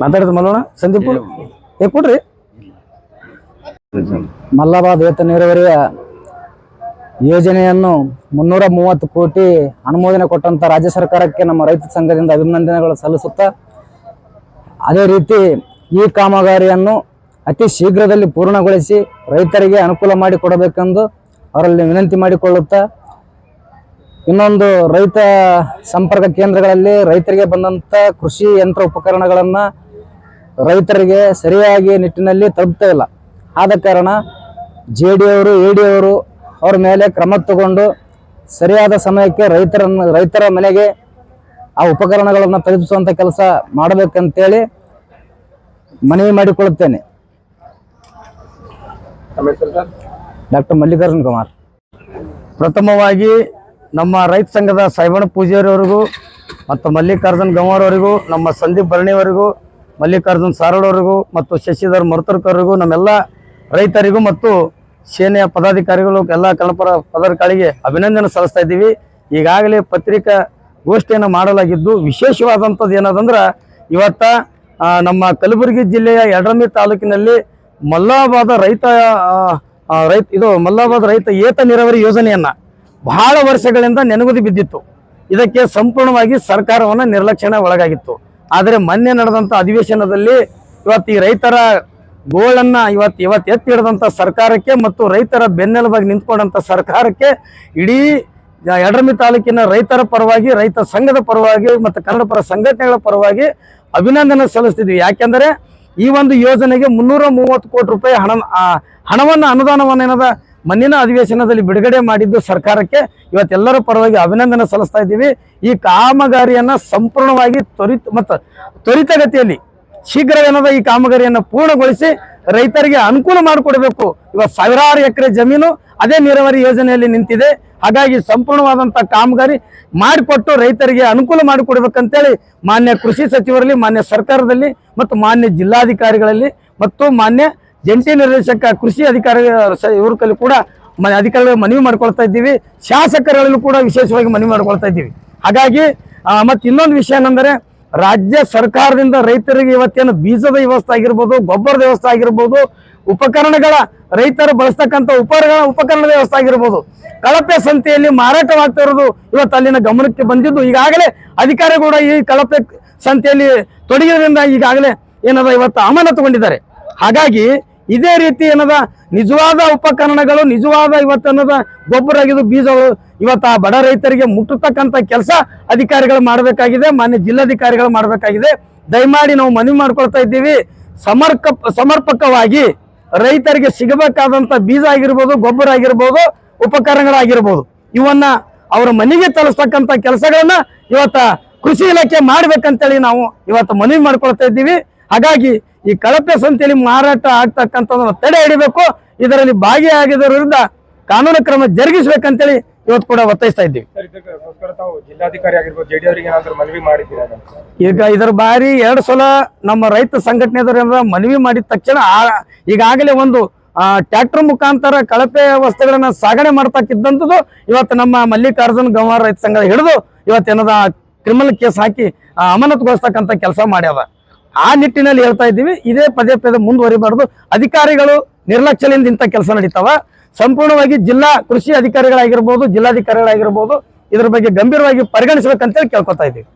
ಮಾತಾಡಿದ ಮಲ್ಲೋಣ ಸಂದೀಪ್ ಏ, ಕೊಡ್ರಿ. ಮಲ್ಲಾಬಾದ್ ಏತ ನೀರಾವರಿಯ ಯೋಜನೆಯನ್ನು ಮುನ್ನೂರ ಮೂವತ್ತು ಕೋಟಿ ಅನುಮೋದನೆ ಕೊಟ್ಟಂತ ರಾಜ್ಯ ಸರ್ಕಾರಕ್ಕೆ ನಮ್ಮ ರೈತ ಸಂಘದಿಂದ ಅಭಿನಂದನೆಗಳು ಸಲ್ಲಿಸುತ್ತಾ, ಅದೇ ರೀತಿ ಈ ಕಾಮಗಾರಿಯನ್ನು ಅತಿ ಶೀಘ್ರದಲ್ಲಿ ಪೂರ್ಣಗೊಳಿಸಿ ರೈತರಿಗೆ ಅನುಕೂಲ ಮಾಡಿಕೊಡಬೇಕೆಂದು ಅವರಲ್ಲಿ ವಿನಂತಿ ಮಾಡಿಕೊಳ್ಳುತ್ತಾ ಇನ್ನೊಂದು ರೈತ ಸಂಪರ್ಕ ಕೇಂದ್ರಗಳಲ್ಲಿ ರೈತರಿಗೆ ಬಂದಂಥ ಕೃಷಿ ಯಂತ್ರ ಉಪಕರಣಗಳನ್ನು ರೈತರಿಗೆ ಸರಿಯಾಗಿ ನಿಟ್ಟಿನಲ್ಲಿ ತಲುಪ್ತಾ ಇಲ್ಲ. ಆದ ಕಾರಣ ಜೆ ಡಿ ಅವರು ಎ ಡಿ ಅವರು ಅವರ ಮೇಲೆ ಕ್ರಮ ತಗೊಂಡು ಸರಿಯಾದ ಸಮಯಕ್ಕೆ ರೈತರನ್ನು ರೈತರ ಮನೆಗೆ ಆ ಉಪಕರಣಗಳನ್ನು ತಲುಪಿಸುವಂಥ ಕೆಲಸ ಮಾಡಬೇಕಂತೇಳಿ ಮನವಿ ಮಾಡಿಕೊಳ್ಳುತ್ತೇನೆ. ಡಾಕ್ಟರ್ ಮಲ್ಲಿಕಾರ್ಜುನ್ ಕುಮಾರ್. ಪ್ರಥಮವಾಗಿ ನಮ್ಮ ರೈತ ಸಂಘದ ಸಾಯಿಬಣ್ಣ ಪೂಜಾರಿಯವರಿಗೂ ಮತ್ತು ಮಲ್ಲಿಕಾರ್ಜುನ್ ಗಂವಾರವರಿಗೂ ನಮ್ಮ ಸಂದೀಪ್ ಭರಣಿಯವರಿಗೂ, ಮಲ್ಲಿಕಾರ್ಜುನ್ ಸಾರಡವರಿಗೂ ಮತ್ತು ಶಶಿಧರ್ ಮರುತರ್ಕವರಿಗೂ ನಮ್ಮೆಲ್ಲ ರೈತರಿಗೂ ಮತ್ತು ಸೇನೆಯ ಪದಾಧಿಕಾರಿಗಳು ಎಲ್ಲ ಕನ್ನಡಪರ ಪದಾಧಿಕಾರಿಗೆ ಅಭಿನಂದನೆ ಸಲ್ಲಿಸ್ತಾ ಇದ್ದೀವಿ. ಈಗಾಗಲೇ ಪತ್ರಿಕಾ ಗೋಷ್ಠಿಯನ್ನು ಮಾಡಲಾಗಿದ್ದು ವಿಶೇಷವಾದಂಥದ್ದು ಏನದಂದ್ರೆ ಇವತ್ತ ನಮ್ಮ ಕಲಬುರಗಿ ಜಿಲ್ಲೆಯ ಯಡರಮಿ ತಾಲೂಕಿನಲ್ಲಿ ಮಲ್ಲಾಬಾದ ರೈತ ರೈತ, ಇದು ಮಲ್ಲಾಬಾದ ರೈತ ಏತ ನೀರಾವರಿ ಯೋಜನೆಯನ್ನ ಬಹಳ ವರ್ಷಗಳಿಂದ ನೆನಗುದಿ ಬಿದ್ದಿತ್ತು. ಇದಕ್ಕೆ ಸಂಪೂರ್ಣವಾಗಿ ಸರ್ಕಾರವನ್ನ ನಿರ್ಲಕ್ಷ್ಯನ ಒಳಗಾಗಿತ್ತು. ಆದರೆ ಮೊನ್ನೆ ನಡೆದಂಥ ಅಧಿವೇಶನದಲ್ಲಿ ಇವತ್ತು ಈ ರೈತರ ಗೋಳನ್ನ ಇವತ್ತು ಇವತ್ತು ಎತ್ತಿ ಹಿಡಿದಂಥ ಸರ್ಕಾರಕ್ಕೆ ಮತ್ತು ರೈತರ ಬೆನ್ನೆಲುಬಾಗಿ ನಿಂತ್ಕೊಂಡಂಥ ಸರ್ಕಾರಕ್ಕೆ ಇಡೀ ಎಡರ್ಮಿ ತಾಲೂಕಿನ ರೈತರ ಪರವಾಗಿ, ರೈತ ಸಂಘದ ಪರವಾಗಿ ಮತ್ತು ಕನ್ನಡ ಪರ ಸಂಘಟನೆಗಳ ಪರವಾಗಿ ಅಭಿನಂದನೆ ಸಲ್ಲಿಸ್ತಿದ್ವಿ. ಯಾಕೆಂದರೆ ಈ ಒಂದು ಯೋಜನೆಗೆ ಮುನ್ನೂರ ಮೂವತ್ತು ಕೋಟಿ ರೂಪಾಯಿ ಹಣ ಹಣವನ್ನು ಅನುದಾನವನ್ನು ಏನದ ಮಣ್ಣಿನ ಅಧಿವೇಶನದಲ್ಲಿ ಬಿಡುಗಡೆ ಮಾಡಿದ್ದು ಸರ್ಕಾರಕ್ಕೆ ಇವತ್ತೆಲ್ಲರ ಪರವಾಗಿ ಅಭಿನಂದನೆ ಸಲ್ಲಿಸ್ತಾ ಇದ್ದೀವಿ. ಈ ಕಾಮಗಾರಿಯನ್ನ ಸಂಪೂರ್ಣವಾಗಿ ತ್ವರಿತ ಮತ್ತು ತ್ವರಿತಗತಿಯಲ್ಲಿ ಶೀಘ್ರವೇನದ ಈ ಕಾಮಗಾರಿಯನ್ನು ಪೂರ್ಣಗೊಳಿಸಿ ರೈತರಿಗೆ ಅನುಕೂಲ ಮಾಡಿಕೊಡಬೇಕು. ಇವತ್ತು ಸಾವಿರಾರು ಎಕರೆ ಜಮೀನು ಅದೇ ನೀರಾವರಿ ಯೋಜನೆಯಲ್ಲಿ ನಿಂತಿದೆ. ಹಾಗಾಗಿ ಸಂಪೂರ್ಣವಾದಂಥ ಕಾಮಗಾರಿ ಮಾಡಿಕೊಟ್ಟು ರೈತರಿಗೆ ಅನುಕೂಲ ಮಾಡಿಕೊಡ್ಬೇಕಂತೇಳಿ ಮಾನ್ಯ ಕೃಷಿ ಸಚಿವರಲ್ಲಿ, ಮಾನ್ಯ ಸರ್ಕಾರದಲ್ಲಿ ಮತ್ತು ಮಾನ್ಯ ಜಿಲ್ಲಾಧಿಕಾರಿಗಳಲ್ಲಿ ಮತ್ತು ಮಾನ್ಯ ಜಂಟಿ ನಿರ್ದೇಶಕ, ಕೃಷಿ ಅಧಿಕಾರಿ ಇವ್ರ ಕಲ್ಲಿ ಕೂಡ ಅಧಿಕಾರಿಗಳು ಮನವಿ ಮಾಡ್ಕೊಳ್ತಾ ಇದ್ದೀವಿ. ಶಾಸಕರಲ್ಲೂ ಕೂಡ ವಿಶೇಷವಾಗಿ ಮನವಿ ಮಾಡ್ಕೊಳ್ತಾ ಇದ್ದೀವಿ. ಹಾಗಾಗಿ ಮತ್ತು ಇನ್ನೊಂದು ವಿಷಯ ಏನಂದರೆ, ರಾಜ್ಯ ಸರ್ಕಾರದಿಂದ ರೈತರಿಗೆ ಇವತ್ತೇನು ಬೀಜದ ವ್ಯವಸ್ಥೆ ಆಗಿರ್ಬೋದು, ಗೊಬ್ಬರದ ವ್ಯವಸ್ಥೆ ಆಗಿರ್ಬೋದು, ಉಪಕರಣಗಳ ರೈತರು ಬಳಸ್ತಕ್ಕಂಥ ಉಪಕರಣ, ಉಪಕರಣದ ವ್ಯವಸ್ಥೆ ಆಗಿರ್ಬೋದು, ಕಳಪೆ ಸಂತೆಯಲ್ಲಿ ಮಾರಾಟವಾಗ್ತಾ ಇರೋದು ಇವತ್ತು ಅಲ್ಲಿನ ಗಮನಕ್ಕೆ ಬಂದಿದ್ದು. ಈಗಾಗಲೇ ಅಧಿಕಾರಿಗಳು ಕೂಡ ಈ ಕಳಪೆ ಸಂತೆಯಲ್ಲಿ ತೊಡಗಿರೋದ್ರಿಂದ ಈಗಾಗಲೇ ಏನದ ಇವತ್ತು ಅಮಾನತುಗೊಂಡಿದ್ದಾರೆ. ಹಾಗಾಗಿ ಇದೇ ರೀತಿ ಏನದ? ನಿಜವಾದ ಉಪಕರಣಗಳು, ನಿಜವಾದ ಇವತ್ತನ್ನದ ಗೊಬ್ಬರ ಆಗಿದ್ದು ಬೀಜಗಳು. ಇವತ್ತು ಆ ಬಡ ರೈತರಿಗೆ ಮುಟ್ಟತಕ್ಕಂಥ ಕೆಲಸ ಅಧಿಕಾರಿಗಳು ಮಾಡಬೇಕಾಗಿದೆ, ಮಾನ್ಯ ಜಿಲ್ಲಾಧಿಕಾರಿಗಳು ಮಾಡಬೇಕಾಗಿದೆ. ದಯಮಾಡಿ ನಾವು ಮನವಿ ಮಾಡ್ಕೊಳ್ತಾ ಇದ್ದೀವಿ. ಸಮರ್ಕ, ಸಮರ್ಪಕವಾಗಿ ರೈತರಿಗೆ ಸಿಗಬೇಕಾದಂಥ ಬೀಜ ಆಗಿರ್ಬೋದು, ಗೊಬ್ಬರ ಆಗಿರ್ಬೋದು, ಉಪಕರಣಗಳಾಗಿರ್ಬೋದು, ಇವನ್ನ ಅವರ ಮನೆಗೆ ತಲುಸ್ತಕ್ಕಂಥ ಕೆಲಸಗಳನ್ನ ಇವತ್ತ ಕೃಷಿ ಇಲಾಖೆ ಮಾಡ್ಬೇಕಂತೇಳಿ ನಾವು ಇವತ್ತು ಮನವಿ ಮಾಡ್ಕೊಳ್ತಾ ಇದ್ದೀವಿ. ಹಾಗಾಗಿ ಈ ಕಳಪೆ ಸಂತೆಯಲ್ಲಿ ಮಾರಾಟ ಆಗ್ತಕ್ಕಂಥದನ್ನ ತಡೆ ಹಿಡಿಬೇಕು. ಇದರಲ್ಲಿ ಭಾಗಿಯಾಗಿದ್ದರಿಂದ ಕಾನೂನು ಕ್ರಮ ಜರುಗಿಸ್ಬೇಕಂತೇಳಿ ಇವತ್ತು ಕೂಡ ಒತ್ತಾಯಿಸ್ತಾ ಇದ್ದೀವಿ. ಸರ್ ಇದಕ್ಕೋಸ್ಕರ ತಾವು ಜಿಲ್ಲಾಧಿಕಾರಿ ಆಗಿರ್ಬೋದು ಜೆಡಿ ಅವರಿಗೆ ಏನಾದ್ರು ಮನವಿ ಮಾಡಿದ್ದೀರಾ ಈಗ ಇದರ ಬಾರಿ ಎರಡು ಸಲ ನಮ್ಮ ರೈತ ಸಂಘಟನೆದವರಿಂದ ಮನವಿ ಮಾಡಿದ ತಕ್ಷಣ ಈಗಾಗಲೇ ಒಂದು ಟ್ರ್ಯಾಕ್ಟರ್ ಮುಖಾಂತರ ಕಳಪೆ ವಸ್ತುಗಳನ್ನ ಸಾಗಣೆ ಮಾಡ್ತಕ್ಕಿದ್ದಂಥದ್ದು ಇವತ್ತು ನಮ್ಮ ಮಲ್ಲಿಕಾರ್ಜುನ್ ಗಂವಾರ್ ರೈತ ಸಂಘ ಹಿಡಿದು ಇವತ್ತೇನದ ಕ್ರಿಮಿನಲ್ ಕೇಸ್ ಹಾಕಿ ಅಮಾನತುಗೊಳಿಸ್ತಕ್ಕಂಥ ಕೆಲಸ ಮಾಡ್ಯಾವ. ಆ ನಿಟ್ಟಿನಲ್ಲಿ ಹೇಳ್ತಾ ಇದ್ದೀವಿ, ಇದೇ ಪದೇ ಪದೇ ಮುಂದುವರಿಬಾರ್ದು. ಅಧಿಕಾರಿಗಳು ನಿರ್ಲಕ್ಷ್ಯದಿಂದ ಇಂಥ ಕೆಲಸ ನಡೀತಾವ. ಸಂಪೂರ್ಣವಾಗಿ ಜಿಲ್ಲಾ ಕೃಷಿ ಅಧಿಕಾರಿಗಳಾಗಿರ್ಬೋದು, ಜಿಲ್ಲಾಧಿಕಾರಿಗಳಾಗಿರ್ಬೋದು, ಇದರ ಬಗ್ಗೆ ಗಂಭೀರವಾಗಿ ಪರಿಗಣಿಸಬೇಕಂತೇಳಿ ಕೇಳ್ಕೊತಾ ಇದ್ದೀವಿ.